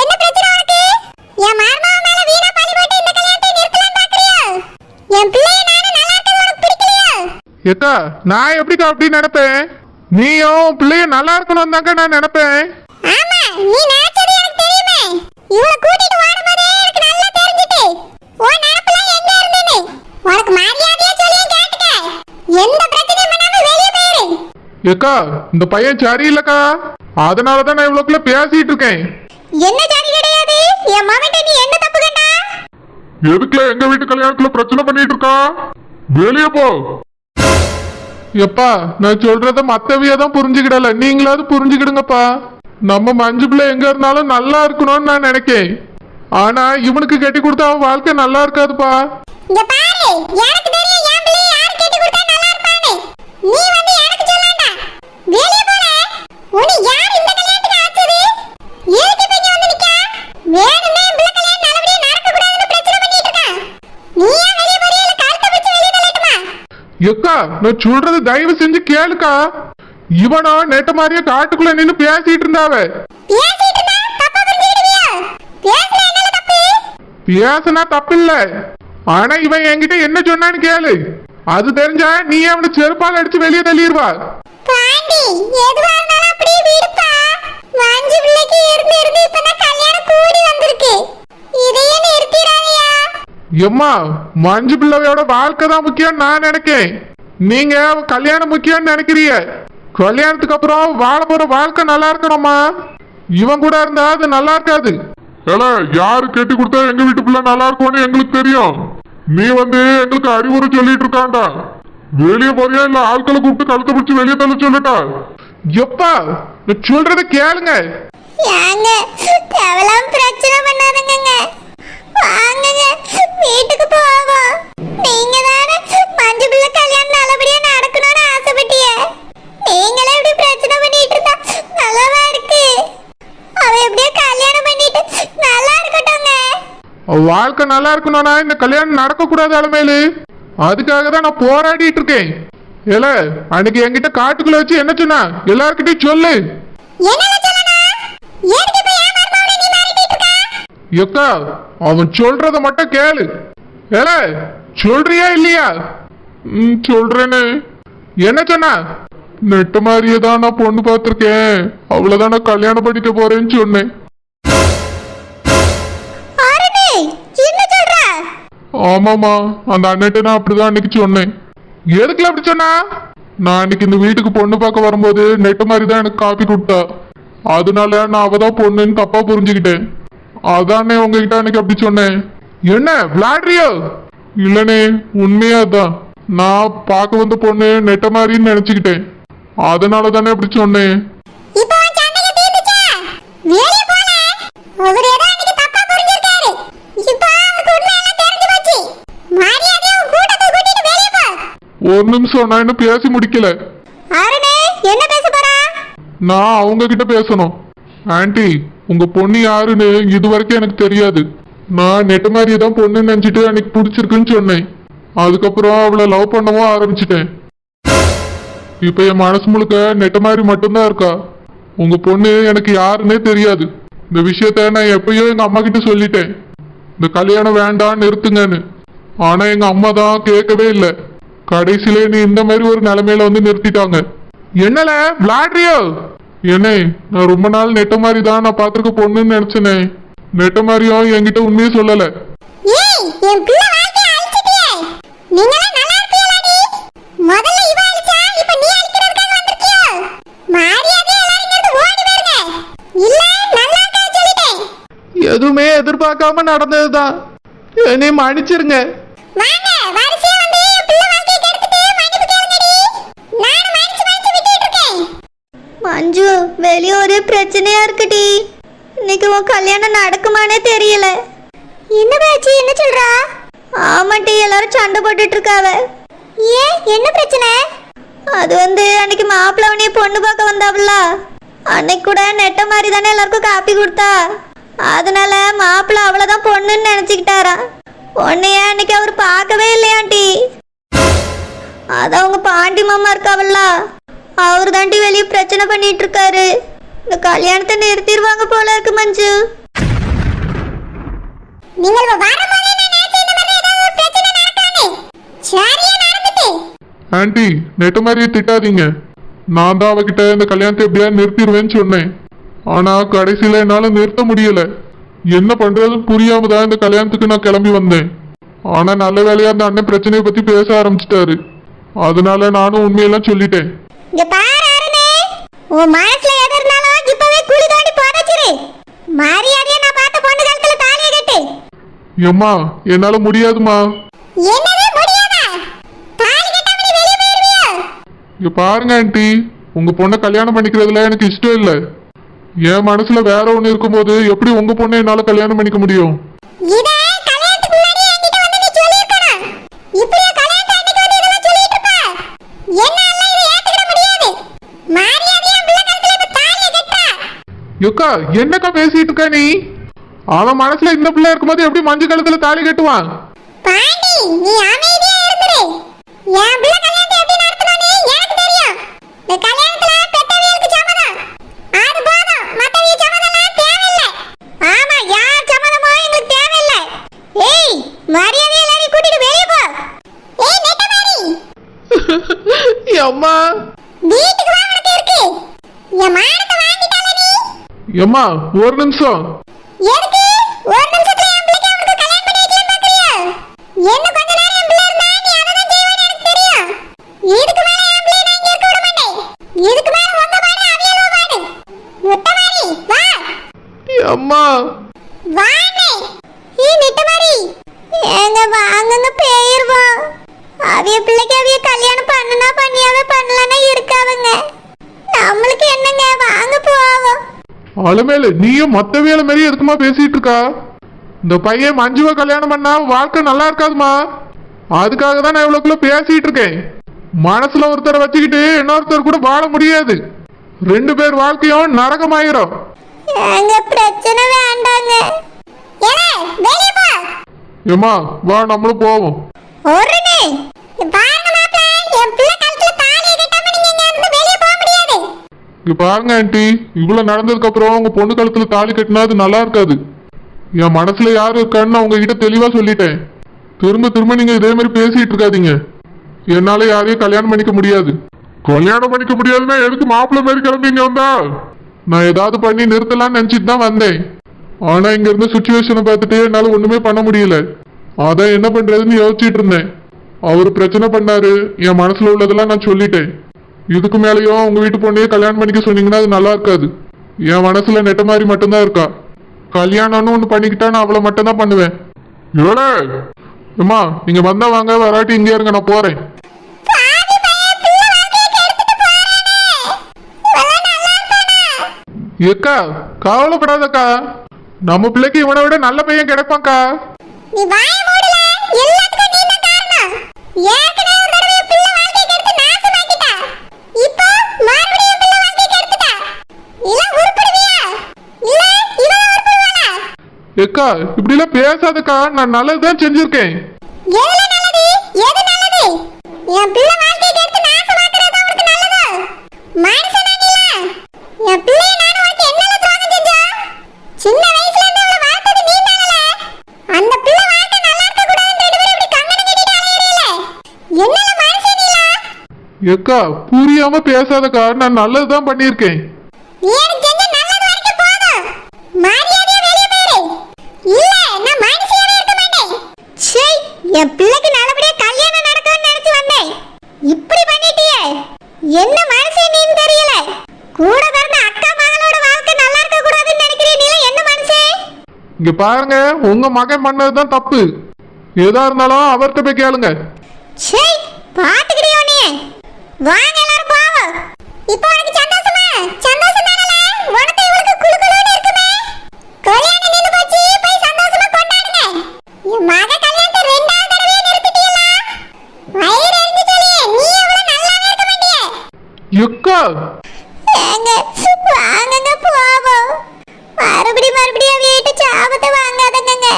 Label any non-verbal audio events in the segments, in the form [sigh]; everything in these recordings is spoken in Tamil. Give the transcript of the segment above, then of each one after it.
என்ன பிரச்சனை உனக்கு? என் மார்மாவ மேல வீணா பழி போட்டு இந்த கல்யாணத்தை நிறுத்தலாம் பாக்குறியா? என் பிள்ளைய நானு நல்லா இருக்கிறது உனக்கு பிடிக்கலையா? ஏக்கா நான் எப்படிக்கா அப்படி நினைப்பேன்? நீயும் பிள்ளைய நல்லா இருக்கணும் தாங்க நான் நினைப்பேன். ஆமா நீ நினைச்சது எனக்கு தெரியுமே. இவள கூட்டிட்டு ஓடும்போதே எனக்கு நல்லா தெரிஞ்சிட்டு உன் நினைப்புல எங்க இருந்தேன்னு உனக்கு மரியாதையா சொல்லியும் கேட்டுக்க. எந்த பிரச்சனையும் பண்ணாம வெளியே போயிரு. ஏக்கா இந்த பையன் சரியில்லைக்கா. அதனால தான் நான் இவ்வளோக்குள்ள பேசிட்டு இருக்கேன். என்ன சரி கிடையாது என் மாமிட்ட நீ என்ன தப்பு கண்டா? எதுக்குல எங்க வீட்டு கல்யாணத்துல பிரச்சனை பண்ணிட்டு இருக்கா? வெளியே போ. எப்பா நான் சொல்றத மத்தவியா தான் புரிஞ்சுக்கிடல. நீங்களாவது புரிஞ்சுக்கிடுங்கப்பா. நம்ம மஞ்சு பிள்ளை எங்க இருந்தாலும் நல்லா இருக்கணும்னு நான் நினைக்கேன். ஆனா இவனுக்கு கட்டி கொடுத்தா அவன் வாழ்க்கை நல்லா இருக்காதுப்பா. இங்க பாரு எனக்கு தெரியும் என் பிள்ளை யார் கேட்டு கொடுத்தா நல்லா இருப்பான்னு. நீ வந்து எனக்கு சொல்லாண்டா. வெளிய போல உன்னை யார் இந்த கல்யாணத்துக்கு ஆச்சது எதுக்கு இப்ப இங்க வந்து நிக்கா வேணும்னே என் பிள்ளை கல்யாணம் நல்லபடியா நடக்க கூடாதுன்னு பிரச்சனை பண்ணிட்டு இருக்கான். நீ ஏன் வெளிய போறியா? இல்ல கழுத்தை பிடிச்சு வெளிய தள்ளட்டுமா? எக்கா நான் சொல்றது தயவு செஞ்சு கேளுக்கா. இவனோ நெட்ட மாதிரியே காட்டுக்குள்ள நின்னு பேசிட்டு இருந்தாவ. பேசிட்டு இருந்தா தப்பா புரிஞ்சுக்கிடுவியா? பேசுனா தப்பில்ல. ஆனா இவன் என்கிட்ட என்ன சொன்னான்னு கேளு. அது தெரிஞ்சா நீ அவனை செருப்பால் அடிச்சு வெளியே தள்ளிடுவா. பாண்டி எதுவா இருந்தாலும் அப்படியே விடுப்பா. வாஞ்சி பிள்ளைக்கு இருந்து இருந்து இப்பதான் கல்யாணம் கூடி வந்திருக்கு. இதையே நிறுத்திடாதயா. எம்மா மஞ்சு பிள்ளையோட வாழ்க்கை தான் முக்கியம் நான் நினைக்கேன். நீங்க கல்யாணம் முக்கியம்னு நினைக்கிறீங்க. கல்யாணத்துக்கு அப்புறம் வாழ போற வாழ்க்கை நல்லா இவன் கூட இருந்தா அது நல்லா இருக்காது. ஏல யாரு கெட்டி கொடுத்தா எங்க வீட்டு பிள்ளை நல்லா இருக்கும்னு எங்களுக்கு தெரியும். நீ வந்து எங்களுக்கு அறிவுரை சொல்லிட்டு இருக்காண்டா. வெளியே போறியா இல்ல ஆட்களை கூப்பிட்டு கழுத்தை பிடிச்சு வெளியே தள்ள சொல்லட்டா எப்பா நான் சொல்றத கேளுங்க. ஏங்க தேவலாம் பிரச்சனை பண்ணாதீங்கங்க. வாங்குங்க வீட்டுக்கு போவோம். நீங்க தானே மஞ்சு பிள்ளை கல்யாணம் நல்லபடியா நடக்கணும்னு ஆசைப்பட்டிய நீங்களே இப்படி பிரச்சனை பண்ணிட்டு இருந்தா நல்லாவா இருக்கு? அவ எப்படியோ கல்யாணம் பண்ணிட்டு நல்லா இருக்கட்டும்ங்க. வாழ்க்கை நல்லா இருக்கணும்னா இந்த கல்யாணம் நடக்க கூடாது அலமேலு. அதுக்காக தான் நான் போராடிட்டு இருக்கேன். ஏல அன்னைக்கு என்கிட்ட காட்டுக்குள்ள வச்சு என்ன சொன்னா? எல்லார்கிட்டயும் சொல்லு. எக்கா அவன் சொல்றத மட்டும் கேளு. ஏல சொல்றியா இல்லையா? சொல்றேன்னு என்ன சொன்னா? நெட்ட மாதிரியே தான் நான் பொண்ணு பார்த்துருக்கேன். அவ்வளவுதான் நான் கல்யாணம் பண்ணிக்க போறேன்னு சொன்னேன். ஆமாமா அந்த அண்ணன்ட்ட நான் அப்படிதான் அன்னைக்கு சொன்னேன். எதுக்குல அப்படி சொன்னா? நான் அன்னைக்கு இந்த வீட்டுக்கு பொண்ணு பார்க்க வரும்போது நெட்டு மாதிரி தான் எனக்கு காப்பி கொடுத்தா. அதனால நான் அவ தான் பொண்ணுன்னு தப்பா புரிஞ்சுக்கிட்டேன். அதானே உங்ககிட்ட அன்னைக்கு அப்படி சொன்னேன். என்ன விளாடுறியா இல்லனே உண்மையா தான் நான் பார்க்க வந்த பொண்ணு நெட்ட மாதிரின்னு நினைச்சுக்கிட்டேன். அதனால தானே அப்படி சொன்னேன் இப்போ உன் சண்டைக்கு தீர்ந்துச்சா வெளிய போல அவர் ஏதோ அன்னைக்கு தப்பா புரிஞ்சிருக்காரு இப்போ அவருக்கு உண்மை எல்லாம் தெரிஞ்சு போச்சு மரியாதையா உன் கூட்டத்தை கூட்டிட்டு வெளிய போ ஒரு நிமிஷம் நான் இன்னும் பேசி முடிக்கல. அருணே என்ன பேச போறா? நான் அவங்க கிட்ட பேசணும். ஆன்ட்டி உங்க பொண்ணு யாருன்னு இது வரைக்கும் எனக்கு தெரியாது. நான் நெட்ட மாதிரி தான் பொண்ணு நினைச்சிட்டு அன்னைக்கு பிடிச்சிருக்குன்னு சொன்னேன். அதுக்கப்புறம் அவளை லவ் பண்ணவும் ஆரம்பிச்சிட்டேன். இப்ப என் மனசு முழுக்க நெட்ட மாதிரி மட்டும்தான் இருக்கா? உங்க பொண்ணு எனக்கு யாருன்னே தெரியாது. இந்த விஷயத்த நான் எப்பயோ எங்க அம்மா கிட்ட சொல்லிட்டேன். இந்த கல்யாணம் வேண்டாம் நிறுத்துங்கன்னு. ஆனா எங்க அம்மா தான் கேட்கவே இல்லை. கடைசியில நீ இந்த மாதிரி ஒரு நிலைமையில வந்து நிறுத்திட்டாங்க. என்னல? விளாடுறியோ என்னே? நான் ரொம்ப நாள் நெட்ட மாதிரி தான் நான் பார்த்துருக்க பொண்ணுன்னு நினைச்சேனே. நெட்ட மாதிரியும் என்கிட்ட உண்மையே சொல்லல. ஏய் என் பிள்ளை வாழ்க்கைய அழிச்சிட்டியே நீங்களாம் நல்லா இருப்பீங்களாடி முதல்ல இவ அழிச்சா இப்போ நீ அழிக்கிறதுக்காக வந்திருக்கியோ மரியாதையா எல்லாரும் இங்க இருந்து ஓடி போயிருங்க இல்ல நல்லா இருக்காது சொல்லிட்டேன் எதுவுமே எதிர்பார்க்காம நடந்ததுதான் என்னை மன்னிச்சிருங்க வாங்க வரிசையா வந்து என் பிள்ளை வாழ்க்கையை கெடுத்துட்டு மன்னிப்பு கேளுங்கடி நானும் மன்னிச்சு மன்னிச்சு விட்டுட்டு இருக்கேன் மஞ்சு வெளியே ஒரே பிரச்சனையா இருக்குடி. இன்னைக்கு உன் கல்யாணம் நடக்குமானே தெரியல. என்ன பாச்சி என்ன சொல்றா? ஆமாட்டி எல்லாரும் சண்டை போட்டுட்டு இருக்காவ. ஏன்? என்ன பிரச்சனை? அது வந்து அன்னைக்கு மாப்பிள்ள அவனைய பொண்ணு பார்க்க வந்தாவல்ல அன்னைக்கு கூட நெட்ட மாதிரி தானே எல்லாருக்கும் காப்பி கொடுத்தா. அதனால மாப்பிள்ள அவ்வளோதான் பொண்ணுன்னு நினச்சிக்கிட்டாராம் பொண்ணைய அன்னைக்கு அவர் பார்க்கவே இல்லையாண்டி. அது அவங்க பாண்டி மாமா இருக்காவல்ல. அவர் தாண்டி வெளியே பிரச்சனை பண்ணிட்டு இருக்காரு இந்த கல்யாணத்தை நிறுத்திடுவாங்க போல இருக்கு மஞ்சு. நீங்கள் வரும்போது நான் நினைச்சேன் இந்த மாதிரி ஏதாவது ஒரு பிரச்சனை நடக்காது. சரியா நடந்துட்டு. ஆன்ட்டி நெட்ட மாதிரியே திட்டாதீங்க. நான் தான் அவகிட்ட இந்த கல்யாணத்தை எப்படியாவது நிறுத்திடுவேன்னு சொன்னேன். ஆனா கடைசியில என்னால நிறுத்த முடியல. என்ன பண்றதுன்னு புரியாம தான் இந்த கல்யாணத்துக்கு நான் கிளம்பி வந்தேன். ஆனா நல்ல வேலையா அந்த அண்ணன் பிரச்சனையை பத்தி பேச ஆரம்பிச்சிட்டாரு. அதனால நானும் உண்மையெல்லாம் சொல்லிட்டேன். இங்க பாரு அருணே. உன் மனசுல எது இருந்தாலும் இப்பவே குழி தோண்டி புதைச்சிரு. மரியாதையா நான் பார்த்த பொண்ணு கழுத்துல தாலியை கட்டு. எம்மா என்னால முடியாதுமா என்னவே முடியாதா? தாலி கட்டாம நீ வெளியே போயிருவியா? இங்க பாருங்க ஆன்ட்டி உங்க பொண்ணை கல்யாணம் பண்ணிக்கிறதுல எனக்கு இஷ்டம் இல்லை. என் மனசுல வேற ஒண்ணு இருக்கும்போது எப்படி உங்க பொண்ணை என்னால கல்யாணம் பண்ணிக்க முடியும்? இத கல்யாணத்துக்கு முன்னாடி என்கிட்ட வந்து நீ சொல்லியிருக்கணும் இப்படியே கல்யாணத்து அன்னைக்கு வந்து இதெல்லாம் சொல்லிட்டு இருப்ப என்னால இதை ஏத்துக்கிட முடியாது மரியாதையா பிள்ளை கழுத்துல இப்ப தாலியை கட்டா யக்கா என்னக்கா பேசிட்டு இருக்க நீ? அவன் மனசுல இந்த பிள்ளை இருக்கும்போது எப்படி மஞ்சள் கழுத்துல தாலி கட்டுவான் பாண்டி நீ அமைதியா இருந்துரு. என் பிள்ளை கல்யாணத்தை எப்படி நடத்தணும்னு எனக்கு தெரியும். இந்த கல்யாணத்துல பெத்தவியலுக்கு சம்மதம். அது போதும். மத்தவிய சம்மதம்லாம் தேவையில்லை. ஆமா யார் சம்மதமோ எங்களுக்கு தேவையில்லை. ஏய் மரியாதையா எல்லாரையும் கூட்டிட்டு வெளியே போ. ஏய் நெட்டமாரி அம்மா [laughs] வீட்டுக்கு வா உனக்கு இருக்கு. என் நீ எம்மா ஒரு நிமிஷம் எதுக்கு ஒரு நிமிஷத்துல என் பிள்ளைக்கு அவனுக்கு கல்யாணம் பண்ணி வைக்கலாம் பாக்குறியா என்ன கொஞ்ச நேரம் என் பிள்ளை இருந்தா நீ அதை தான் செய்வேன்னு எனக்கு தெரியும் இதுக்கு மேல என் பிள்ளை நான் இங்க இருக்க விட மாட்டேன் இதுக்கு மேல உங்க பாடு அவியலோ பாடு முட்டமாரி வா அம்மா வாண்ணே ஈ நெட்டமாரி ஏங்க வாங்குங்க பேயிருவோம் அவிய பிள்ளைக்கு அவிய கல்யாணம் பண்ணுனா பண்ணியாவே பண்ணலன்னா இருக்காவங்க நம்மளுக்கு என்னங்க வாங்க போவோம் அலமேலு நீயும் மத்த வேலை மாரி எதுக்குமா பேசிட்டு இருக்கா இந்த பையன் மஞ்சுவை கல்யாணம் பண்ணா வாழ்க்கை நல்லா இருக்காதுமா? அதுக்காக தான் நான் இவ்வளோக்குள்ள பேசிட்டு இருக்கேன் மனசுல ஒருத்தரை வச்சுக்கிட்டு இன்னொருத்தர் கூட வாழ முடியாது. ரெண்டு பேர் வாழ்க்கையும் நரகமாயிரும். பிரச்சனை வேண்டாங்க. ஏம்மா வா நம்மளும் போவோம். ஒருனே பாருங்க மாப்ள என் பிள்ளை கழுத்துல தாலியை கட்டாம நீங்க இங்க இருந்து வெளிய போக முடியாது இங்க பாருங்க ஆண்டி. இவ்வளவு நடந்ததுக்கு அப்புறம் உங்க பொண்ணு கழுத்துல தாலி கட்டினா அது நல்லா இருக்காது. என் மனசுல யாரு இருக்கான்னு நான் உங்ககிட்ட தெளிவா சொல்லிட்டேன். திரும்ப திரும்ப நீங்க இதே மாதிரி பேசிட்டு இருக்காதீங்க. என்னால யாரையும் கல்யாணம் பண்ணிக்க முடியாது. கல்யாணம் பண்ணிக்க முடியாதுன்னா எதுக்கு மாப்பிள்ளை மாதிரி கிளம்பிங்க வந்தா? நான் ஏதாவது பண்ணி நிறுத்தலாம்னு நினைச்சிட்டு தான் வந்தேன். ஆனா இங்க இருந்த சுச்சுவேஷனை பார்த்துட்டு என்னால ஒண்ணுமே பண்ண முடியல. அதான் என்ன பண்றதுன்னு யோசிச்சிட்டு இருந்தேன். அவர் பிரச்சனை பண்ணாரு என் மனசுல உள்ளதெல்லாம் நான் சொல்லிட்டேன். இதுக்கு மேலேயும் உங்க வீட்டு பொண்ணையே கல்யாணம் பண்ணிக்க சொன்னீங்கன்னா அது நல்லா இருக்காது. என் மனசுல நெட்ட மாதிரி மட்டும்தான் இருக்கா. கல்யாணம்னு ஒண்ணு பண்ணிக்கிட்டா நான் அவளை மட்டும் தான் பண்ணுவேன். இவளே! அம்மா நீங்க வந்தா வாங்க வராட்டி இங்கே இருங்க நான் போறேன். ஏக்கா கவலைப்படாதக்கா. நம்ம பிள்ளைக்கு இவனை விட நல்ல பையன் கிடைப்பான்க்கா. நீ வாய மூடல எல்லாத்துக்கும் நீ தான் காரணம். ஏற்கனவே ஒரு தடவை என் பிள்ளை வாழ்க்கையை கெடுத்து நாசமாக்கிட்டா இப்போ மறுபடியும் என் பிள்ளை வாழ்க்கையை கெடுத்துட்டா இல்ல உருப்படுவியா இல்ல இவன் உருப்படுவானா ஏக்கா இப்படிலாம் பேசாதக்கா நான் நல்லதுதான் செஞ்சிருக்கேன் எதுல நல்லது எது நல்லது என் பிள்ளை வாழ்க்கையை கெடுத்து நாசமாக்குறது உனக்கு நல்லதா மனுஷனா நீல என் பிள்ளைய நான் உனக்கு என்னல துரோகம் செஞ்சோம் சின்ன வயசுல இருந்து அவளை வளர்த்தது நீ தானல அந்த பிள்ளை வாழ்க்கை நல்லா இருக்க கூடாதுன்னு ரெண்டு பேரும் இப்படி கங்கணம் கட்டிட்டு அலையறீல என்னல மனுஷன் நீல ஏக்கா புரியாம பேசாதக்கா நான் நல்லதுதான் பண்ணியிருக்கேன் நீ எனக்கு செஞ்ச நல்லது வரைக்கும் போதும் மரியாதையா வெளிய போயிரு இல்ல நான் மனுஷியாவே இருக்க மாட்டேன் சே என் பிள்ளைக்கு நல்லபடியா கல்யாணம் நடக்கும்னு நினைச்சு வந்தேன். இப்படி பண்ணிட்டியே. என்ன மனுஷன் நீன்னு தெரியல. கூட பிறந்த அக்கா மகளோட வாழ்க்கை நல்லா இருக்க கூடாதுன்னு நினைக்கிறீ நீ என்ன மனுஷன் இங்க பாருங்க உங்க மகன் பண்ணதுதான் தப்பு. எதா இருந்தாலும் அவர்கிட்ட போய் கேளுங்க. சே பாத்துக்கிறியோ நீ வாங்க எல்லாரும் போவோம் இப்போ உனக்கு சந்தோஷமா சந்தோஷம் தானல உனக்கு இவளுக்கு குளு குளுன்னு இருக்குமே கல்யாணம் நின்னு போச்சு போய் சந்தோஷமா கொண்டாடுங்க என் மக கல்யாணத்தை ரெண்டாவது தடவையே நிறுத்திட்டீங்களா வயிறு எரிஞ்சு சொல்லி நீ எவ்வளவு நல்லாவே இருக்க மாட்டியே எக்கா ஏங்க வாங்குங்க போவோம் மறுபடியும் மறுபடியும் வீட்டு சாபத்தை வாங்காதங்க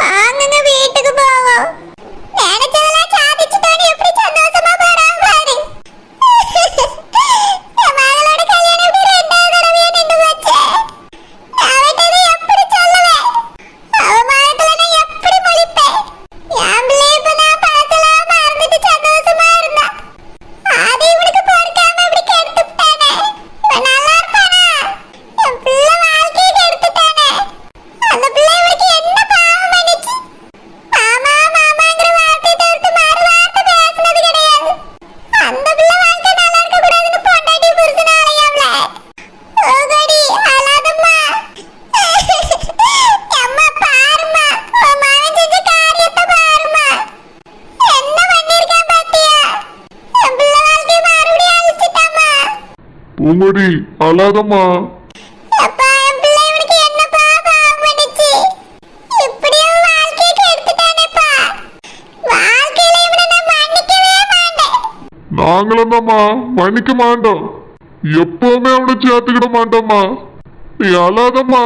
வாங்குங்க வீட்டுக்கு போவோம் நினைச்சதெல்லாம் சாதிச்சுட்டோன்னு எப்படி சந்தோஷமா போறான் பாரு என் மகளோட கல்யாணம் இப்படி ரெண்டாவது தடவையா நின்று போச்சு அவட்ட இதை எப்படி சொல்லுவேன் அவ மகத்துல பூங்கொடி அழாதம்மா அப்பா என் பிள்ளை இவனுக்கு என்னப்பா பாவம் பண்ணுச்சு இப்படி அவன் வாழ்க்கையை கெடுத்துட்டானேப்பா வாழ்க்கையில இவனை நான் மன்னிக்கவே மாட்டேன். நாங்களும் தாம்மா மன்னிக்க மாட்டோம். எப்பவுமே அவனை சேர்த்துக்கிட மாட்டோம்மா. நீ அழாதம்மா.